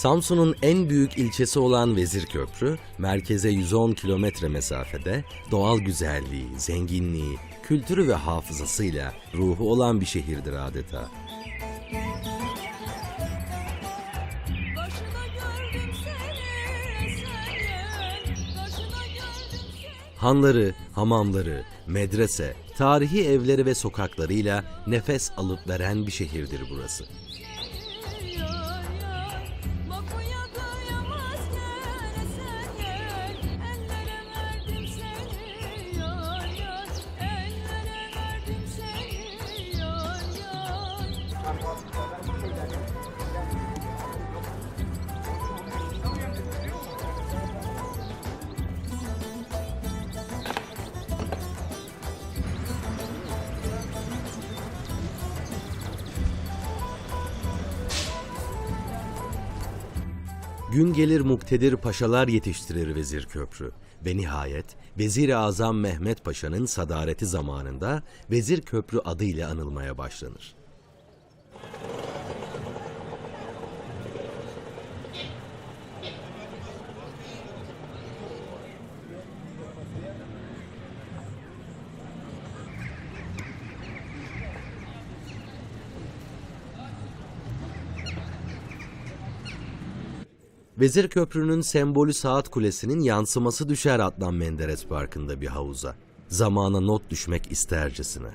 Samsun'un en büyük ilçesi olan Vezirköprü, merkeze 110 kilometre mesafede doğal güzelliği, zenginliği, kültürü ve hafızasıyla ruhu olan bir şehirdir adeta. Hanları, hamamları, medrese, tarihi evleri ve sokaklarıyla nefes alıp veren bir şehirdir burası. Gün gelir muktedir paşalar yetiştirir Vezir Köprü. Ve nihayet Vezir-i Azam Mehmet Paşa'nın sadareti zamanında Vezir Köprü adıyla anılmaya başlanır. Vezir Köprü'nün sembolü Saat Kulesi'nin yansıması düşer Adnan Menderes Parkı'nda bir havuza. Zamana not düşmek istercesine.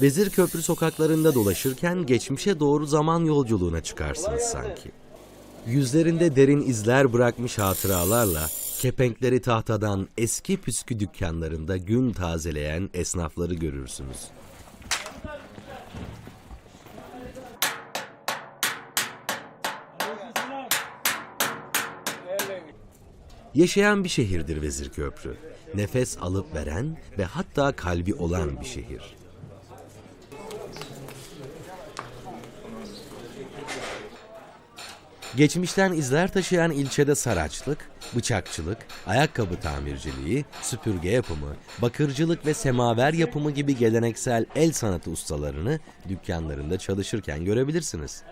Vezir Köprü sokaklarında dolaşırken geçmişe doğru zaman yolculuğuna çıkarsınız sanki. Yüzlerinde derin izler bırakmış hatıralarla kepenkleri tahtadan eski püskü dükkanlarında gün tazeleyen esnafları görürsünüz. Yaşayan bir şehirdir Vezir Köprü. Nefes alıp veren ve hatta kalbi olan bir şehir. Geçmişten izler taşıyan ilçede saraçlık, bıçakçılık, ayakkabı tamirciliği, süpürge yapımı, bakırcılık ve semaver yapımı gibi geleneksel el sanatı ustalarını dükkanlarında çalışırken görebilirsiniz.